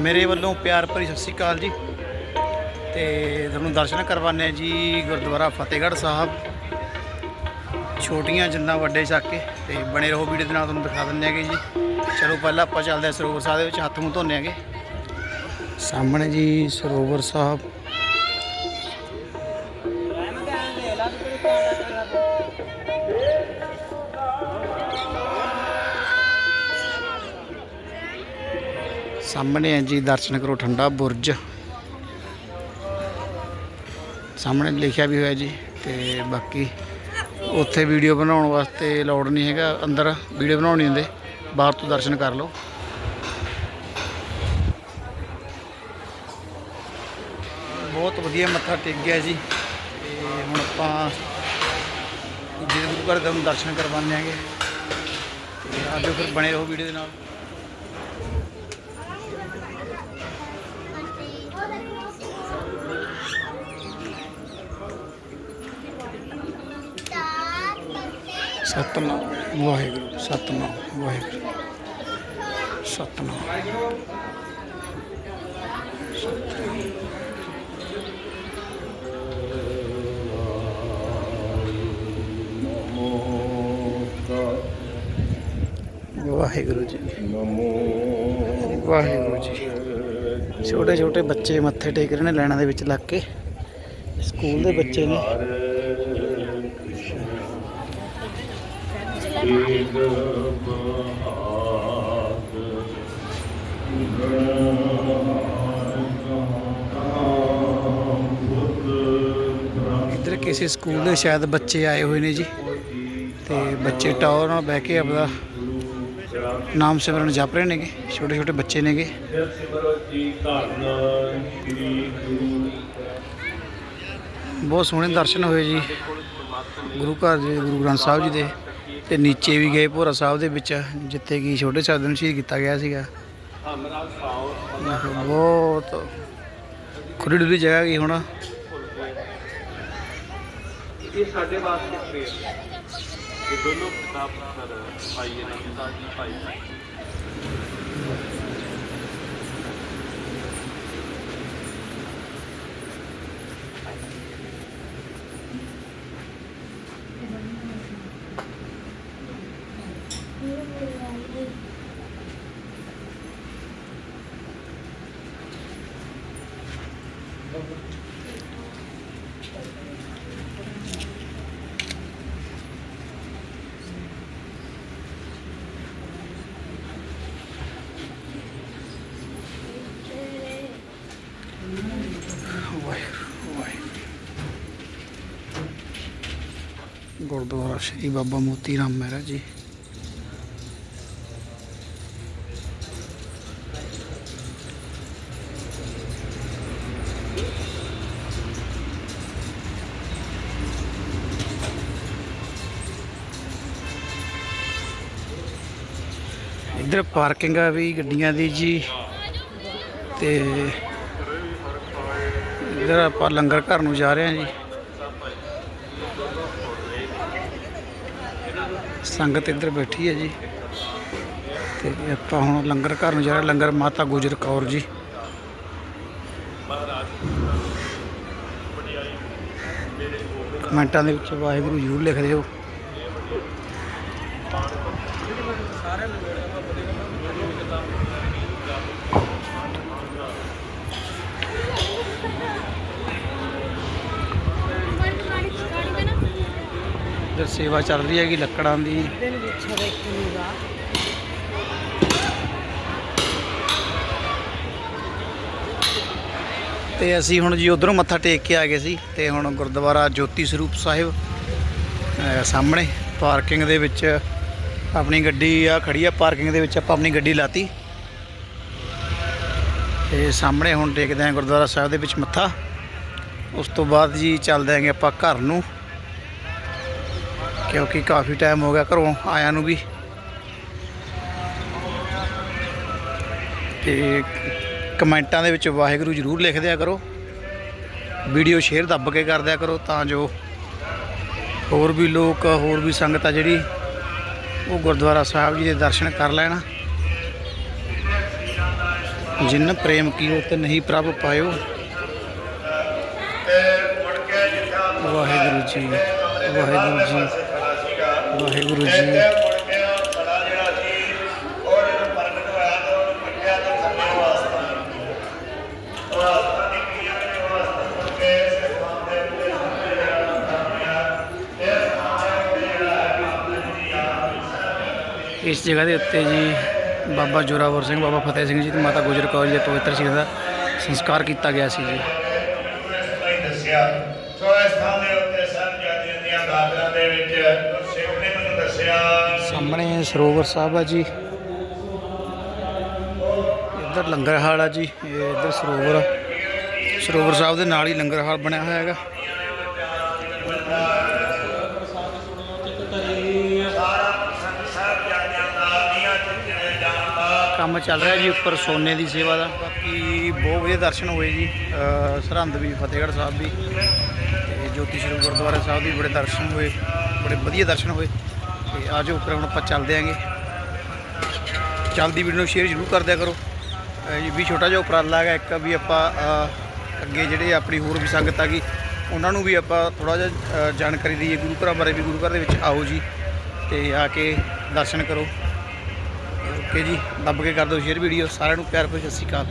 ਮੇਰੇ ਵੱਲੋਂ ਪਿਆਰ ਭਰੀ ਸਤਿ ਸ਼੍ਰੀ ਅਕਾਲ ਜੀ। ਤੇ ਤੁਹਾਨੂੰ ਦਰਸ਼ਨ ਕਰਵਾਉਂਦੇ ਹਾਂ ਜੀ ਗੁਰਦੁਆਰਾ ਫਤਿਹਗੜ੍ਹ ਸਾਹਿਬ। ਛੋਟੀਆਂ ਜਿੰਨਾ ਵੱਡੇ ਚੱਕ ਕੇ ਤੇ ਬਣੇ ਰਹੋ ਵੀਡੀਓ ਦੇ ਨਾਲ ਤੁਹਾਨੂੰ ਦਿਖਾ ਦਿੰਦੇ ਹੈਗੇ ਜੀ। ਚਲੋ ਪਹਿਲਾਂ ਆਪਾਂ ਚੱਲਦੇ ਹਾਂ ਸਰੋਵਰ ਸਾਹਿਬ ਦੇ ਵਿੱਚ, ਹੱਥ ਮੂੰਹ ਧੋਨੇ ਹੈਗੇ ਸਾਹਮਣੇ ਜੀ ਸਰੋਵਰ ਸਾਹਿਬ। ਸਾਹਮਣੇ ਹੈ ਜੀ, ਦਰਸ਼ਨ ਕਰੋ, ਠੰਡਾ ਬੁਰਜ। ਸਾਹਮਣੇ ਲਿਖਿਆ ਵੀ ਹੋਇਆ ਜੀ, ਤੇ ਬਾਕੀ ਉੱਥੇ ਵੀਡੀਓ ਬਣਾਉਣ ਵਾਸਤੇ ਲੋੜ ਨਹੀਂ ਹੈਗਾ, ਅੰਦਰ ਵੀਡੀਓ ਬਣਾਉਣੀ ਹੁੰਦੇ ਬਾਹਰ ਤੋਂ ਦਰਸ਼ਨ ਕਰ ਲਓ। ਬਹੁਤ ਵਧੀਆ ਮੱਥਾ ਟੇਕ ਗਿਆ ਜੀ, ਤੇ ਹੁਣ ਆਪਾਂ ਜਿਹੜੇ ਗੁਰੂ ਘਰ ਦੇ ਤੁਹਾਨੂੰ ਦਰਸ਼ਨ ਕਰਵਾਉਂਦੇ ਆਂਗੇ ਤੇ ਆਜੋ ਫਿਰ ਬਣੇ ਰਹੋ ਵੀਡੀਓ ਦੇ ਨਾਲ। ਸਤਨਾਮ, ਵਾਹਿਗੁਰੂ ਸਤਨਾਮ ਵਾਹਿਗੁਰੂ ਸਤਨਾਮ। ਵਾਹਿਗੁਰੂ ਜੀ ਵਾਹਿਗੁਰੂ ਜੀ। ਛੋਟੇ ਛੋਟੇ ਬੱਚੇ ਮੱਥੇ ਟੇਕ ਰਹੇ ਨੇ ਲੈਣਾ ਦੇ ਵਿੱਚ ਲੱਗ ਕੇ। ਸਕੂਲ ਦੇ ਬੱਚੇ ਨੇ। ਇੱਧਰ ਕਿਸੇ ਸਕੂਲ ਦੇ ਸ਼ਾਇਦ ਬੱਚੇ ਆਏ ਹੋਏ ਨੇ ਜੀ। ਤੇ ਬੱਚੇ ਟਾਵਰ ਨਾਲ ਬਹਿ ਕੇ ਆਪਦਾ ਨਾਮ ਸਿਮਰਨ ਜਪ ਰਹੇ ਨੇਗੇ, ਛੋਟੇ ਛੋਟੇ ਬੱਚੇ ਨੇਗੇ। ਸਿਮਰੋ ਬਹੁਤ ਸੋਹਣੇ ਦਰਸ਼ਨ ਹੋਏ ਜੀ। ਗੁਰੂ ਘਰ ਦੇ, ਗੁਰੂ ਗ੍ਰੰਥ ਸਾਹਿਬ ਜੀ ਦੇ। ਤੇ ਨੀਚੇ ਵੀ ਗਏ ਭੋਰਾ ਸਾਹਿਬ ਦੇ ਵਿੱਚ, ਜਿੱਥੇ ਕਿ ਛੋਟੇ ਸਾਹਿਬ ਨੂੰ ਸ਼ਹੀਦ ਕੀਤਾ ਗਿਆ ਸੀਗਾ। ਬਹੁਤ ਖੁੱਲੀ ਡੁੱਲੀ ਜਗ੍ਹਾ ਗਈ ਹੁਣ। ਇਹ ਸਾਡੇ ਵਾਸਤੇ ਪ੍ਰੇਮ ਇਹ ਦੋਨੋਂ ਕਿਤਾਬ ਸਰ ਭਾਈ ਅਨੰਦਾ ਜੀ ਭਾਈ ਵਾਹਿਗੁਰੂ ਵਾਹਿਗੁਰੂ ਗੁਰਦੁਆਰਾ ਸ਼੍ਰੀ ਬਾਬਾ ਮੋਤੀ ਰਾਮ ਮਹਿਰਾ ਜੀ। ਇੱਧਰ ਪਾਰਕਿੰਗ ਆ ਵੀ ਗੱਡੀਆਂ ਦੀ ਜੀ। ਤੇ ਇੱਧਰ ਆਪਾਂ ਲੰਗਰ ਘਰ ਨੂੰ ਜਾ ਰਹੇ ਹਾਂ ਜੀ। ਸੰਗਤ ਇੱਧਰ ਬੈਠੀ ਹੈ ਜੀ। ਤੇ ਆਪਾਂ ਹੁਣ ਲੰਗਰ ਘਰ ਨੂੰ ਜਾ ਰਹੇ ਲੰਗਰ ਮਾਤਾ ਗੁਜਰ ਕੌਰ ਜੀ। ਕਮੈਂਟਾਂ ਦੇ ਵਿੱਚ ਵਾਹਿਗੁਰੂ ਜ਼ਰੂਰ ਲਿਖ ਦਿਓ। ਇੱਧਰ ਸੇਵਾ ਚੱਲ ਰਹੀ ਹੈਗੀ ਲੱਕੜਾਂ ਦੀ। ਤੇ ਅਸੀਂ ਹੁਣ ਜੀ ਉਧਰੋਂ ਮੱਥਾ ਟੇਕ ਕੇ ਆ ਗਏ ਸੀ ਤੇ ਹੁਣ ਗੁਰਦੁਆਰਾ ਜੋਤੀ ਸਰੂਪ ਸਾਹਿਬ ਸਾਹਮਣੇ ਪਾਰਕਿੰਗ ਦੇ ਵਿੱਚ ਆਪਣੀ ਗੱਡੀ ਆ ਖੜੀ ਆ ਪਾਰਕਿੰਗ ਦੇ ਵਿੱਚ ਆਪਾਂ ਆਪਣੀ ਗੱਡੀ ਲਾਤੀ। ਤੇ ਸਾਹਮਣੇ ਹੁਣ ਟੇਕਦੇ ਆਂ ਗੁਰਦੁਆਰਾ ਸਾਹਿਬ ਦੇ ਵਿੱਚ ਮੱਥਾ। ਉਸ ਤੋਂ ਬਾਅਦ ਜੀ ਚੱਲਦੇ ਆਂਗੇ ਆਪਾਂ ਘਰ ਨੂੰ। ਕਿਉਂਕਿ ਕਾਫੀ ਟਾਈਮ ਹੋ ਗਿਆ ਘਰੋਂ ਆਇਆਂ ਨੂੰ ਵੀ। ਤੇ ਕਮੈਂਟਾਂ ਦੇ ਵਿੱਚ ਵਾਹਿਗੁਰੂ ਜ਼ਰੂਰ ਲਿਖ ਦਿਆ ਕਰੋ। ਵੀਡੀਓ ਸ਼ੇਅਰ ਦੱਬ ਕੇ ਕਰ ਦਿਆ ਕਰੋ ਤਾਂ ਜੋ ਹੋਰ ਵੀ ਲੋਕ, ਹੋਰ ਵੀ ਸੰਗਤ ਆ ਜਿਹੜੀ, ਉਹ ਗੁਰਦੁਆਰਾ ਸਾਹਿਬ ਜੀ ਦੇ ਦਰਸ਼ਨ ਕਰ ਲੈਣ। ਜਿਨ ਪ੍ਰੇਮ ਕੀਓ ਤੇ ਨਹੀਂ ਪ੍ਰਭ ਪਾਇਓ। ਵਾਹਿਗੁਰੂ ਜੀ ਵਾਹਿਗੁਰੂ ਜੀ। ਵਾਹਿਗੁਰੂ ਜੀ। ਇਸ ਜਗ੍ਹਾ ਦੇ ਉੱਤੇ ਜੀ ਬਾਬਾ ਜੋਰਾਵਰ ਸਿੰਘ ਬਾਬਾ ਫਤਿਹ ਸਿੰਘ ਜੀ ਤੇ ਮਾਤਾ ਗੁਜਰ ਕੌਰ ਜੀ ਦੇ ਪਵਿੱਤਰ ਸਿੰਘ ਦਾ ਸੰਸਕਾਰ ਕੀਤਾ ਗਿਆ ਸੀ ਜੀ। ਸੋ ਇਸ ਥਾਂ ਸਾਹਮਣੇ ਸਰੋਵਰ ਸਾਹਿਬ ਆ ਜੀ। ਇੱਧਰ ਲੰਗਰ ਹਾਲ ਆ ਜੀ ਇਹ ਇੱਧਰ ਸਰੋਵਰ ਆ। ਸਰੋਵਰ ਸਾਹਿਬ ਦੇ ਨਾਲ ਹੀ ਲੰਗਰ ਹਾਲ ਬਣਿਆ ਹੋਇਆ ਹੈਗਾ। ਕੰਮ ਚੱਲ ਰਿਹਾ ਜੀ ਉੱਪਰ ਸੋਨੇ ਦੀ ਸੇਵਾ ਦਾ। ਬਾਕੀ ਬਹੁਤ ਵਧੀਆ ਦਰਸ਼ਨ ਹੋਏ ਜੀ ਅ, ਸਰਹੰਦ ਵੀ ਫਤਿਹਗੜ੍ਹ ਸਾਹਿਬ ਵੀ ਤੇ ਜੋਤੀ ਸਰੂਪ ਗੁਰਦੁਆਰਾ ਸਾਹਿਬ ਵੀ ਬੜੇ ਦਰਸ਼ਨ ਹੋਏ ਬੜੇ ਵਧੀਆ ਦਰਸ਼ਨ ਹੋਏ। ਤੇ ਆਜੋ ਉੱਪਰ ਹੁਣ ਆਪਾਂ ਚੱਲਦੇ ਆਂਗੇ। ਚੱਲਦੀ ਵੀਡੀਓ ਨੂੰ ਸ਼ੇਅਰ ਜ਼ਰੂਰ ਕਰ ਦਿਆ ਕਰੋ। ਵੀ ਛੋਟਾ ਜਿਹਾ ਉਪਰਾਲਾ ਹੈਗਾ ਇੱਕ ਵੀ ਆਪਾਂ ਅੱਗੇ ਜਿਹੜੇ ਆਪਣੀ ਹੋਰ ਵੀ ਸੰਗਤ ਆ ਗਈ, ਉਹਨਾਂ ਨੂੰ ਵੀ ਆਪਾਂ ਥੋੜਾ ਜਿਹਾ ਜਾਣਕਾਰੀ ਦਈਏ। ਗੁਰੂ ਘਰਾਂ ਬਾਰੇ ਵੀ, ਗੁਰੂ ਘਰ ਦੇ ਵਿੱਚ ਆਓ ਜੀ ਤੇ ਆ ਕੇ ਦਰਸ਼ਨ ਕਰੋ। ਓਕੇ ਜੀ, ਦੱਬ ਕੇ ਕਰ ਦਿਓ ਸ਼ੇਅਰ ਵੀਡੀਓ ਸਾਰਿਆਂ ਨੂੰ ਪਿਆਰ ਭਰੀ ਸਤਿ ਸ਼੍ਰੀ ਅਕਾਲ।